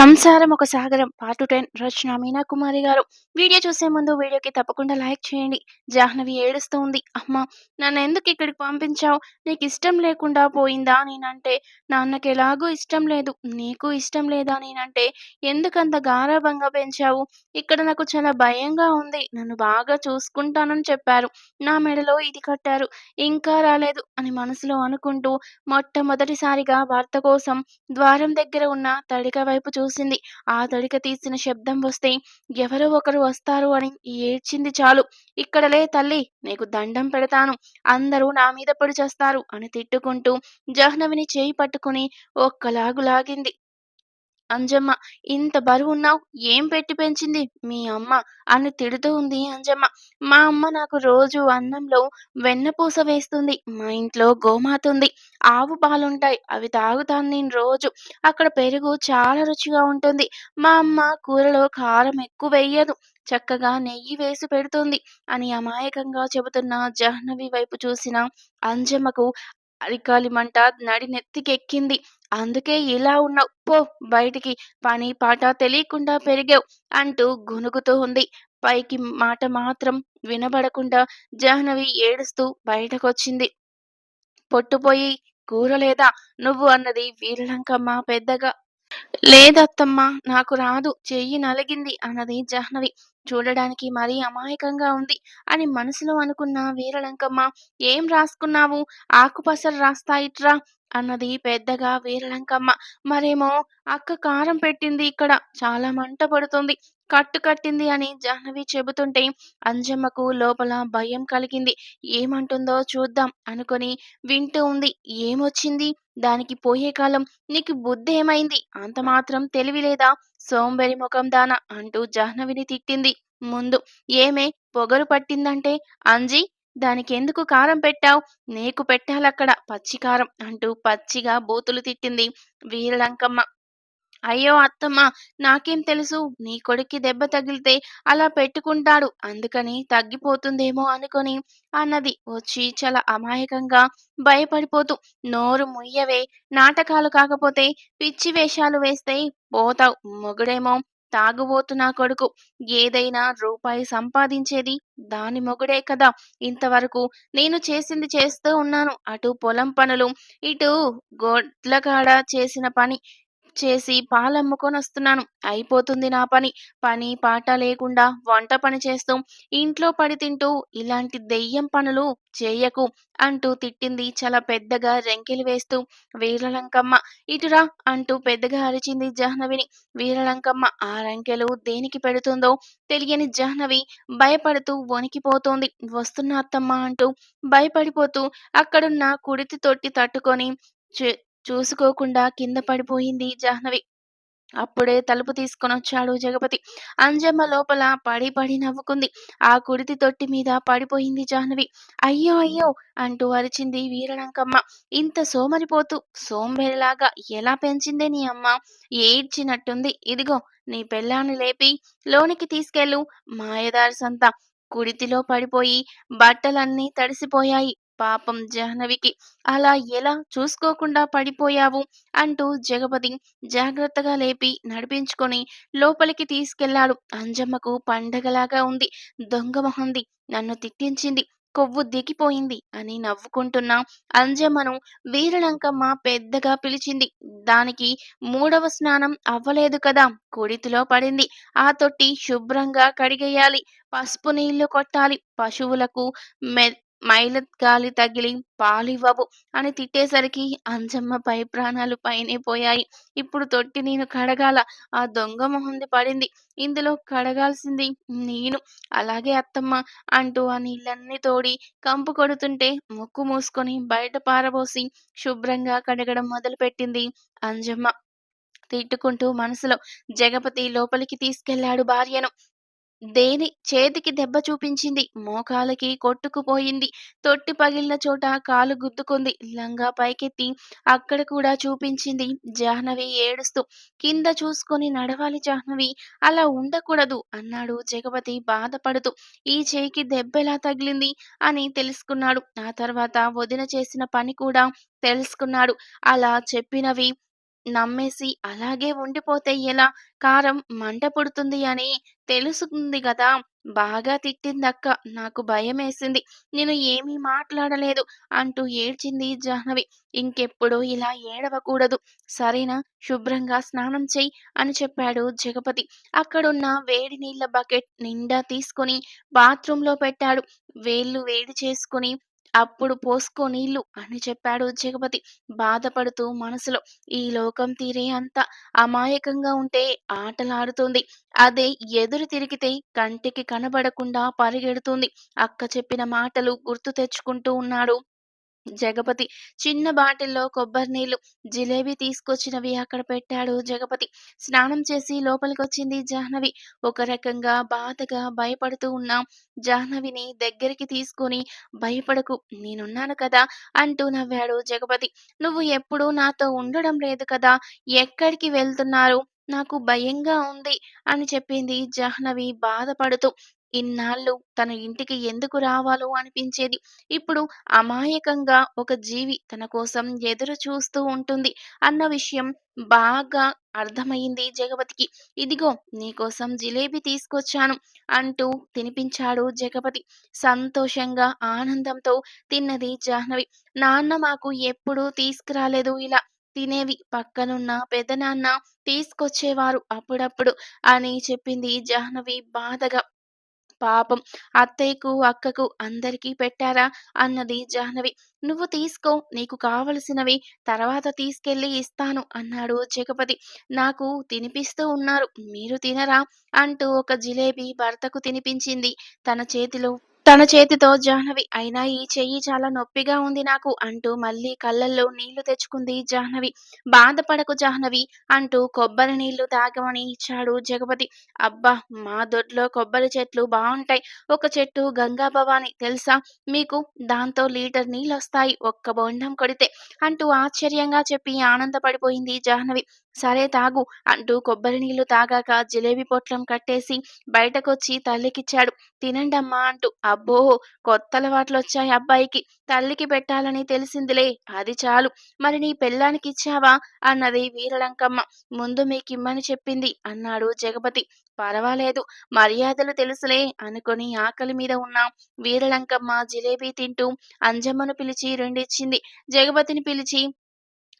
సంసారం ఒక సాగరం. పార్ట్ టెన్ రచన మీనా కుమారి గారు. వీడియో చూసే ముందు వీడియోకి తప్పకుండా లైక్ చేయండి. జాహ్నవి ఏడుస్తూ ఉంది అమ్మ నన్ను ఎందుకు ఇక్కడికి పంపించావు? నీకు ఇష్టం లేకుండా పోయిందా నేనంటే? నాన్నకి ఎలాగూ ఇష్టం లేదు. నీకు ఇష్టం లేదా నేనంటే? ఎందుకంత గారాభంగా పెంచావు? ఇక్కడ నాకు చాలా భయంగా ఉంది. నన్ను బాగా చూసుకుంటానని చెప్పారు. నా మెడలో ఇది కట్టారు. ఇంకా రాలేదు అని మనసులో అనుకుంటూ మొట్టమొదటిసారిగా భర్త కోసం ద్వారం దగ్గర ఉన్న తడిక వైపు చూసింది. ఆ తడిక తీసిన శబ్దం వస్తే ఎవరో ఒకరు వస్తారు అని ఏడ్చింది చాలు. ఇక్కడలే తల్లి నీకు దండం పెడతాను. అందరూ నా మీద పొడి చేస్తారు అని తిట్టుకుంటూ జాహ్నవిని చేయి పట్టుకుని ఒక్కలాగులాగింది అంజమ్మ ఇంత బరువున్నావు? ఏం పెట్టి పెంచింది? మీ అమ్మ అని తిడుతూ ఉంది అంజమ్మ. మా అమ్మ నాకు రోజు అన్నంలో వెన్నపూస వేస్తుంది. మా ఇంట్లో గోమాత ఉంది. ఆవు పాలుంటాయి. అవి తాగుతాను నేను రోజు. అక్కడ పెరుగు చాలా రుచిగా ఉంటుంది. మా అమ్మ కూరలో కారం ఎక్కువ వేయదు. చక్కగా నెయ్యి వేసి పెడుతుంది. అని అమాయకంగా చెబుతున్న జాహ్నవి వైపు చూసిన అంజమ్మకు అరికాలి మంట నడి నెత్తికెక్కింది అందుకే ఇలా ఉన్నావు. పో బయటికి. పని పాట తెలియకుండా పెరిగావు అంటూ గొనుగుతూ ఉంది. పైకి మాట మాత్రం వినబడకుండా జాహ్నవి ఏడుస్తూ బయటకొచ్చింది. పొట్టుపోయి కూర లేదా నువ్వు అన్నది వీరలంకమ్మ పెద్దగా లేదత్తమ్మా నాకు రాదు. చెయ్యి నలిగింది అన్నది జాహ్నవి. చూడడానికి మరీ అమాయకంగా ఉంది అని మనసులో అనుకున్న వీరలంకమ్మ. ఏం రాసుకున్నావు? ఆకుపసరు రాస్తాయిట్రా. అన్నది పెద్దగా వీరలంకమ్మ. మరేమో అక్క కారం పెట్టింది ఇక్కడ. చాలా మంట పడుతుంది. కట్టు కట్టింది అని జాహ్నవి చెబుతుంటే అంజమ్మకు లోపల భయం కలిగింది. ఏమంటుందో చూద్దాం అనుకొని వింటూ ఉంది. ఏమొచ్చింది? దానికి పోయే కాలం నీకు బుద్ధి ఏమైంది? అంత మాత్రం తెలివి లేదా? ముఖం దాన అంటూ జాహ్నవిని తిట్టింది. ముందు ఏమే? పొగరు పట్టిందంటే అంజీ దానికెందుకు కారం పెట్టావు? నీకు పెట్టాలక్కడ పచ్చి కారం అంటూ పచ్చిగా బూతులు తిట్టింది వీరలంకమ్మ. అయ్యో అత్తమ్మ నాకేం తెలుసు? నీ కొడుక్కి దెబ్బ తగిలితే అలా పెట్టుకుంటాడు అందుకని తగ్గిపోతుందేమో అనుకొని అన్నది. వచ్చి చాలా అమాయకంగా భయపడిపోతూ నోరు ముయ్యవే నాటకాలు కాకపోతే పిచ్చి వేషాలు వేస్తే పోతావు మొగుడేమో తాగుబోతు నా కొడుకు. ఏదైనా రూపాయి సంపాదించేది దాని మొగుడే కదా. ఇంతవరకు నేను చేసింది చేస్తూ ఉన్నాను. అటు పొలం పనులు ఇటు గొడ్లకాడ చేసిన పని. చేసి పాలమ్ముకొని వస్తున్నాను. అయిపోతుంది నా పని. పని పాట లేకుండా వంట పని చేస్తూ ఇంట్లో పడి తింటూ ఇలాంటి దెయ్యం పనులు చేయకు అంటూ తిట్టింది చాలా పెద్దగా రెంకెలు వేస్తూ వీరలంకమ్మ. ఇటురా అంటూ పెద్దగా అరిచింది జాహ్నవిని. వీరలంకమ్మ ఆ రంకెలు దేనికి పెడుతుందో తెలియని జాహ్నవి భయపడుతూ వణికిపోతోంది. వస్తున్న అత్తమ్మ అంటూ భయపడిపోతూ అక్కడున్న కుడితి తొట్టి తట్టుకొని చూసుకోకుండా కింద పడిపోయింది జాహ్నవి. అప్పుడే తలుపు తీసుకొని వచ్చాడు జగపతి. అంజమ్మ లోపల పడి పడి నవ్వుకుంది. ఆ కుడితి తొట్టి మీద పడిపోయింది జాహ్నవి. అయ్యో అయ్యో అంటూ అరిచింది వీరలంకమ్మ. ఇంత సోమరిపోతూ సోంబేరిలాగా ఎలా పెంచిందే నీ అమ్మ? ఏడ్చినట్టుంది. ఇదిగో నీ పెళ్ళాన్ని లేపి లోనికి తీసుకెళ్ళు మాయదారి సంత. కుడితిలో పడిపోయి బట్టలన్నీ తడిసిపోయాయి. పాపం జాహ్నవికి అలా ఎలా చూసుకోకుండా పడిపోయావు? అంటూ జగపతి జాగ్రత్తగా లేపి నడిపించుకొని లోపలికి తీసుకెళ్ళాడు. అంజమ్మకు పండగలాగా ఉంది. దొంగ మొహంది. నన్ను తిట్టించింది. కొవ్వు దిగిపోయింది అని నవ్వుకుంటున్న అంజమ్మను వీరలంకమ్మ పెద్దగా పిలిచింది. దానికి మూడవ స్నానం అవ్వలేదు కదా. కుడితిలో పడింది. ఆ తొట్టి శుభ్రంగా కడిగేయాలి. పసుపు నీళ్ళు కొట్టాలి. పశువులకు మె మైలగాలి తగిలి పాలివ్వవు అని తిట్టేసరికి అంజమ్మ పై ప్రాణాలు పైనే పోయాయి. ఇప్పుడు తొట్టి నేను కడగాల. ఆ దొంగ మొహంది పడింది. ఇందులో కడగాల్సింది నేను. అలాగే అత్తమ్మ అంటూ ఆ నీళ్ళన్నీ తోడి కంపు కొడుతుంటే ముక్కు మూసుకొని బయట పారబోసి శుభ్రంగా కడగడం మొదలుపెట్టింది అంజమ్మ. తిట్టుకుంటూ మనసులో జగపతి లోపలికి తీసుకెళ్ళాడు భార్యను. దేని చేతికి దెబ్బ చూపించింది? మోకాలకి కొట్టుకుపోయింది. తొట్టి పగిలిన చోట కాలు గుద్దుకుంది. లంగా పైకెత్తి అక్కడ కూడా చూపించింది జాహ్నవి ఏడుస్తూ. కింద చూసుకొని నడవాలి జాహ్నవి. అలా ఉండకూడదు అన్నాడు జగపతి బాధపడుతూ. ఈ చేయికి దెబ్బ ఎలా తగిలింది అని తెలుసుకున్నాడు. ఆ తర్వాత వదిన చేసిన పని కూడా తెలుసుకున్నాడు. అలా చెప్పినవి నమ్మేసి అలాగే ఉండిపోతే ఎలా? కారం మంట పుడుతుంది అని తెలుసుకుంది గదా! బాగా తిట్టిందక్క. నాకు భయమేసింది. నేను ఏమీ మాట్లాడలేదు అంటూ ఏడ్చింది జాహ్నవి. ఇంకెప్పుడూ ఇలా ఏడవకూడదు. సరేనా? శుభ్రంగా స్నానం చెయ్యి అని చెప్పాడు జగపతి. అక్కడున్న వేడి నీళ్ళ బకెట్ నిండా తీసుకొని బాత్రూంలో పెట్టాడు. వేళ్ళు వేడి చేసుకొని అప్పుడు పోసుకో నీళ్ళు అని చెప్పాడు జగపతి బాధపడుతూ మనసులో. ఈ లోకం తీరే అంత అమాయకంగా ఉంటే ఆటలాడుతుంది. అదే ఎదురు తిరిగితే కంటికి కనబడకుండా పరిగెడుతుంది. అక్క చెప్పిన మాటలు గుర్తు తెచ్చుకుంటూ ఉన్నాడు జగపతి. చిన్న బాటిల్‌లో కొబ్బరి నీళ్ళు జిలేబీ తీసుకొచ్చినవి అక్కడ పెట్టాడు జగపతి. స్నానం చేసి లోపలికొచ్చింది జాహ్నవి. ఒక రకంగా బాధగా, భయపడుతూ ఉన్న జాహ్నవిని దగ్గరికి తీసుకొని భయపడకు నేనున్నాను కదా! అంటూ నవ్వాడు జగపతి. నువ్వు ఎప్పుడూ నాతో ఉండడం లేదు కదా! ఎక్కడికి వెళ్తున్నారు? నాకు భయంగా ఉంది అని చెప్పింది జాహ్నవి బాధపడుతూ. ఇన్నాళ్ళు తన ఇంటికి ఎందుకు రావాలో అనిపించేది. ఇప్పుడు అమాయకంగా ఒక జీవి తన కోసం ఎదురు చూస్తూ ఉంటుంది అన్న విషయం బాగా అర్థమైంది జగపతికి. ఇదిగో నీకోసం జిలేబీ తీసుకొచ్చాను అంటూ తినిపించాడు జగపతి. సంతోషంగా, ఆనందంతో తిన్నది జాహ్నవి. నాన్న మాకు ఎప్పుడూ తీసుకురాలేదు ఇలా. తినేవి పక్కనున్న పెదనాన్న తీసుకొచ్చేవారు అప్పుడప్పుడు అని చెప్పింది జాహ్నవి బాధగా. పాపం అత్తయ్యకు, అక్కకు అందరికీ పెట్టారా? అన్నది జాహ్నవి. నువ్వు తీసుకో నీకు కావలసినవి తర్వాత తీసుకెళ్ళి ఇస్తాను అన్నాడు జగపతి. నాకు తినిపిస్తూ ఉన్నారు మీరు తినరా? అంటూ ఒక జిలేబీ భర్తకు తినిపించింది తన చేతిలో తన చేతితో జాహ్నవి. అయినా ఈ చెయ్యి చాలా నొప్పిగా ఉంది నాకు అంటూ మళ్ళీ కళ్ళల్లో నీళ్ళు తెచ్చుకుంది జాహ్నవి. బాధపడకు జాహ్నవి అంటూ కొబ్బరి నీళ్ళు తాగమని ఇచ్చాడు జగపతి. అబ్బా! మా దొడ్లో కొబ్బరి చెట్లు బాగుంటాయి ఒక చెట్టు గంగా భవాని తెలుసా మీకు? దాంతో లీటర్ నీళ్ళొస్తాయి ఒక్క బొండం కొడితే అంటూ ఆశ్చర్యంగా చెప్పి ఆనందపడిపోయింది జాహ్నవి. సరే తాగు అంటూ కొబ్బరి నీళ్ళు తాగాక జిలేబీ పొట్లం కట్టేసి బయటకొచ్చి తల్లికిచ్చాడు. తినండమ్మా అంటూ. అబ్బో! కొత్త అలవాట్లొచ్చాయి అబ్బాయికి. తల్లికి పెట్టాలని తెలిసిందిలే అది చాలు. మరి నీ పెళ్ళానికిచ్చావా? అన్నది వీరలంకమ్మ. ముందు మీకిమ్మని చెప్పింది అన్నాడు జగపతి. పర్వాలేదు మర్యాదలు తెలుసులే అనుకొని ఆకలి మీద ఉన్న వీరలంకమ్మ జిలేబీ తింటూ అంజమ్మను పిలిచి రెండిచ్చింది. జగపతిని పిలిచి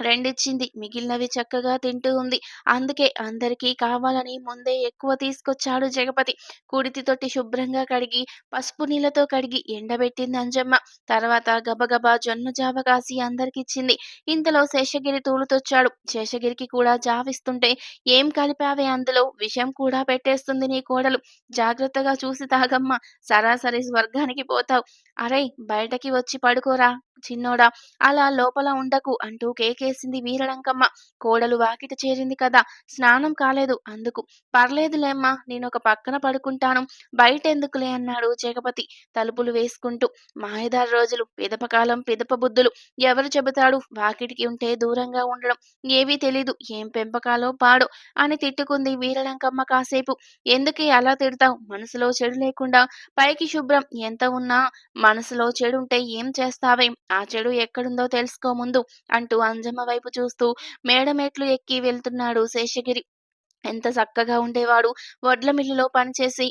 రెండిచ్చింది. మిగిలినవి చక్కగా తింటూ ఉంది. అందుకే అందరికీ కావాలని ముందే ఎక్కువ తీసుకొచ్చాడు జగపతి. కుడితి తొట్టి శుభ్రంగా కడిగి, పసుపు నీళ్ళతో కడిగి ఎండబెట్టింది అంజమ్మ. తర్వాత గబగబా జొన్న జావ కాసి అందరికిచ్చింది. ఇంతలో శేషగిరి తూలుతొచ్చాడు. శేషగిరికి కూడా జావిస్తుంటే ఏం కలిపావే అందులో? విషం కూడా పెట్టేస్తుంది నీ కోడలు. జాగ్రత్తగా చూసి తాగమ్మా సరాసరి స్వర్గానికి పోతావ్. అరేయ్ బయటకి వచ్చి పడుకోరా చిన్నోడా అలా లోపల ఉండకు అంటూ కేకేసింది వీరలంకమ్మ. కోడలు వాకిట చేరింది కదా! స్నానం కాలేదు అందుకు. పర్లేదులేమ్మా నేనొక పక్కన పడుకుంటాను. బయటెందుకులే అన్నాడు జగపతి తలుపులు వేసుకుంటూ. మాయదారి రోజులు, పిదపకాలం పిదప బుద్ధులు. ఎవరు చెబుతాడు వాకిటికి ఉంటే దూరంగా ఉండడం. ఏవీ తెలీదు ఏం పెంపకాలో పాడో అని తిట్టుకుంది వీరలంకమ్మ కాసేపు. ఎందుకే అలా తిడతావు మనసులో చెడు లేకుండా పైకి శుభ్రం ఎంత ఉన్నా మనసులో చెడుంటే ఏం చేస్తావే? ఆ చెడు ఎక్కడుందో తెలుసుకో ముందు అంటూ అంజమ్మ వైపు చూస్తూ మేడమెట్లు ఎక్కి వెళ్తున్నాడు శేషగిరి. ఎంత చక్కగా ఉండేవాడు. వడ్ల మిల్లులో పనిచేసి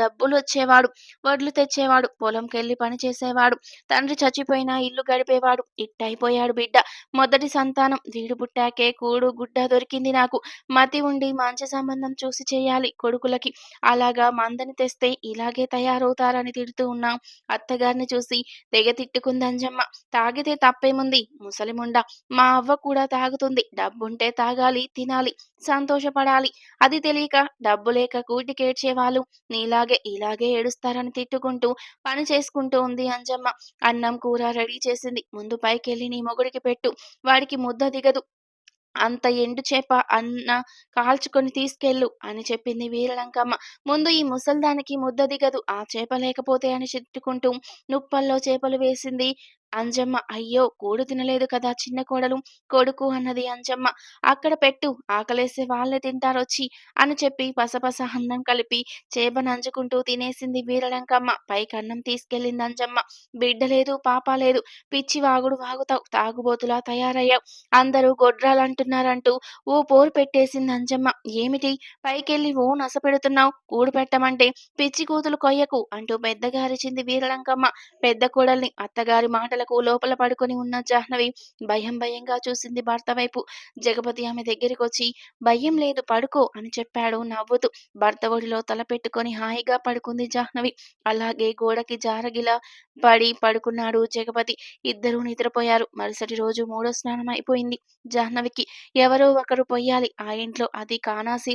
డబ్బులు వచ్చేవాడు వడ్లు తెచ్చేవాడు. పొలంకెళ్ళి పనిచేసేవాడు. తండ్రి చచ్చిపోయినా ఇల్లు గడిపేవాడు. ఇట్టయిపోయాడు బిడ్డ. మొదటి సంతానం. వీడు పుట్టాకే కూడు గుడ్డ దొరికింది నాకు. మతి ఉండి మంచి సంబంధం చూసి చేయాలి కొడుకులకి. అలాగా మందని తెస్తే ఇలాగే తయారవుతారని తిడుతూ ఉన్నాం అత్తగారిని చూసి తెగ తిట్టుకుందంజమ్మ తాగితే తప్పేముంది ముసలిముండ. మా అవ్వ కూడా తాగుతుంది. డబ్బుంటే తాగాలి, తినాలి, సంతోషపడాలి. అది తెలియక డబ్బు లేక కూటికేడ్చేవాళ్ళు నీలాగే ఇలాగే ఏడుస్తారని తిట్టుకుంటూ పని చేసుకుంటూ ఉంది అంజమ్మ. అన్నం కూర రెడీ చేసింది. ముందు పైకెళ్ళి నీ మొగుడికి పెట్టు. వాడికి ముద్ద దిగదు. అంత ఎండు చేప అన్న కాల్చుకొని తీసుకెళ్ళు అని చెప్పింది వీరలంకమ్మ. ముందు ఈ ముసల్దానికి ముద్ద దిగదు ఆ చేప లేకపోతే అని తిట్టుకుంటూ నుప్పల్లో చేపలు వేసింది అంజమ్మ అయ్యో! కూడు తినలేదు కదా చిన్న కోడలు. కొడుకు అన్నది అంజమ్మ. అక్కడ పెట్టు. ఆకలేసే వాళ్ళే తింటారొచ్చి అని చెప్పి పసపస అన్నం కలిపి చేప నంచుకుంటూ తినేసింది వీరలంకమ్మ. పైకి అన్నం తీసుకెళ్ళింది అంజమ్మ. బిడ్డ లేదు పాప లేదు. పిచ్చి వాగుడు వాగుతావు. తాగుబోతులా తయారయ్యావు. అందరూ గొడ్రాలంటున్నారంటూ ఓ పోరు పెట్టేసింది అంజమ్మ. ఏమిటి? పైకెళ్ళి ఓ నస పెడుతున్నావు? కూడు పెట్టమంటే పిచ్చి కూతులు కొయ్యకు అంటూ పెద్దగా అరిచింది వీరలంకమ్మ. పెద్ద కోడల్ని అత్తగారి మాటలు మాటలకు లోపల పడుకొని ఉన్న జాహ్నవి భయం భయంగా చూసింది భర్త వైపు. జగపతి ఆమె దగ్గరికి వచ్చి భయం లేదు పడుకో అని చెప్పాడు. నవ్వుతూ భర్త ఒడిలో తల పెట్టుకొని హాయిగా పడుకుంది జాహ్నవి. అలాగే గోడకి జారగిలా పడి పడుకున్నాడు జగపతి. ఇద్దరూ నిద్రపోయారు. మరుసటి రోజు మూడో స్నానం అయిపోయింది జాహ్నవికి. ఎవరో ఒకరు పోయాలి. ఆ ఇంట్లో అది కానాసి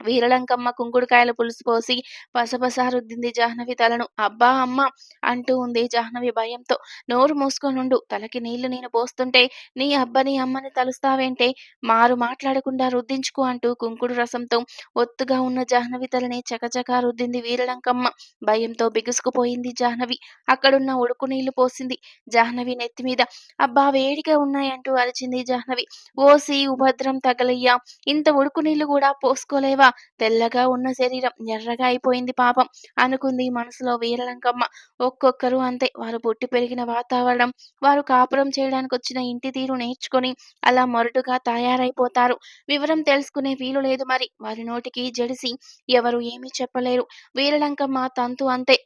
వీరలంకమ్మ కుంకుడుకాయల పులుసు పోసి పసపస రుద్దింది జాహ్నవి తలను. అబ్బా అమ్మ! అంటూ ఉంది జాహ్నవి భయంతో. నోరు మూసుకొనుండు. తలకి నీళ్ళు నేను పోస్తుంటే నీ అబ్బని అమ్మని తలుస్తావేంటే? మారు మాట్లాడకుండా రుద్దించుకో అంటూ కుంకుడు రసంతో ఒత్తుగా ఉన్న జాహ్నవి తలని చకచకా రుద్దింది వీరలంకమ్మ. భయంతో బిగుసుకుపోయింది జాహ్నవి. అక్కడున్న ఉడుకు నీళ్ళు పోసింది జాహ్నవి నెత్తి మీద. అబ్బా వేడిగా ఉన్నాయంటూ అరిచింది జాహ్నవి. ఓసి ఉభద్రం తగలయ్యా. ఇంత ఉడుకు నీళ్ళు కూడా పోసుకోలేవా? తెల్లగా ఉన్న శరీరం ఎర్రగా అయిపోయింది పాపం అనుకుంది మనసులో వీరలంకమ్మ. ఒక్కొక్కరు అంతే. వారు పుట్టి పెరిగిన వాతావరణం వారు కాపురం చేయడానికి వచ్చిన ఇంటి తీరు నేర్చుకొని అలా మొరటుగా తయారైపోతారు. వివరం తెలుసుకునే వీలు లేదు మరి. వారి నోటికి జడిసి ఎవరు ఏమీ చెప్పలేరు. వీరలంకమ్మ తంతు అంతే.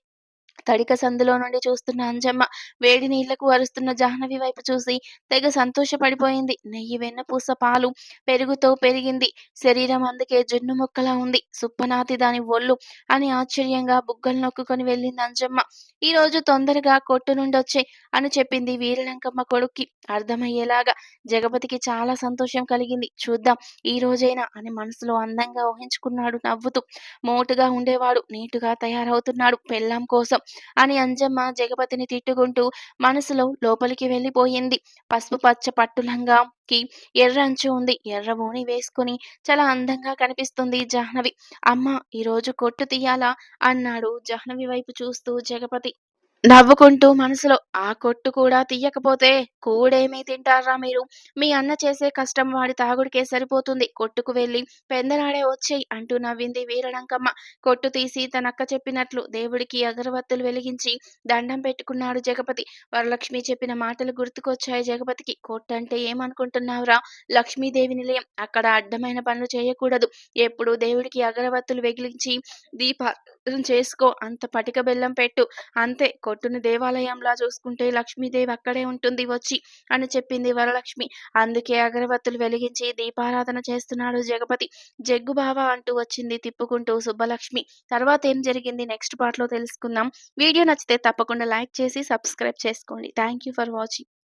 తడిక సందులో నుండి చూస్తున్న అంజమ్మ వేడి నీళ్ళకు అరుస్తున్న జాహ్నవి వైపు చూసి తెగ సంతోషపడిపోయింది. నెయ్యి వెన్నపూస పాలు పెరుగుతో పెరిగింది. శరీరం అందుకే జున్ను మొక్కలా ఉంది. సుప్పనాతి దాని ఒళ్ళు అని ఆశ్చర్యంగా బుగ్గలు నొక్కుకొని వెళ్ళింది అంజమ్మ. ఈ రోజు తొందరగా కొట్టు నుండి వచ్చే అని చెప్పింది వీరలంకమ్మ కొడుక్కి. అర్థమయ్యేలాగా జగపతికి చాలా సంతోషం కలిగింది. చూద్దాం ఈ రోజైనా అని మనసులో అందంగా ఊహించుకున్నాడు నవ్వుతూ. మోటుగా ఉండేవాడు నీటుగా తయారవుతున్నాడు. పెళ్ళాం కోసం అని అంజమ్మ జగపతిని తిట్టుకుంటూ మనసులో లోపలికి వెళ్ళిపోయింది. పసుపు పచ్చ పట్టులంగా కి ఎర్రంచు ఉంది. ఎర్ర ఓణి వేసుకుని చాలా అందంగా కనిపిస్తుంది జాహ్నవి. అమ్మ ఈరోజు కొట్టు తీయాలా? అన్నాడు జాహ్నవి వైపు చూస్తూ జగపతి. నవ్వుకుంటూ మనసులో ఆ కొట్టు కూడా తీయకపోతే కూడేమీ తింటారా మీరు? మీ అన్న చేసే కష్టం వాడి తాగుడికే సరిపోతుంది. కొట్టుకు వెళ్ళి పెందలాడే వచ్చేయి అంటూ నవ్వింది వీరడంకమ్మ. కొట్టు తీసి తనక్క చెప్పినట్లు దేవుడికి అగరవత్తులు వెలిగించి దండం పెట్టుకున్నాడు జగపతి. వరలక్ష్మి చెప్పిన మాటలు గుర్తుకొచ్చాయి జగపతికి. కొట్టు అంటే ఏమనుకుంటున్నావురా? లక్ష్మీదేవి నిలయం. అక్కడ అడ్డమైన పనులు చేయకూడదు. ఎప్పుడు దేవుడికి అగరవత్తులు వెలిగించి దీప చేసుకో. అంత పటిక బెల్లం పెట్టు. అంతే. కొట్టుని దేవాలయంలా చూసుకుంటే లక్ష్మీదేవి అక్కడే ఉంటుంది. వచ్చి అని చెప్పింది వరలక్ష్మి. అందుకే అగరబత్తులు వెలిగించి దీపారాధన చేస్తున్నాడు జగపతి. జగ్గు బావ అంటూ వచ్చింది తిప్పుకుంటూ సుబ్బలక్ష్మి. తర్వాత ఏం జరిగింది నెక్స్ట్ పార్ట్లో తెలుసుకుందాం. వీడియో నచ్చితే తప్పకుండా లైక్ చేసి సబ్స్క్రైబ్ చేసుకోండి. Thank you for watching.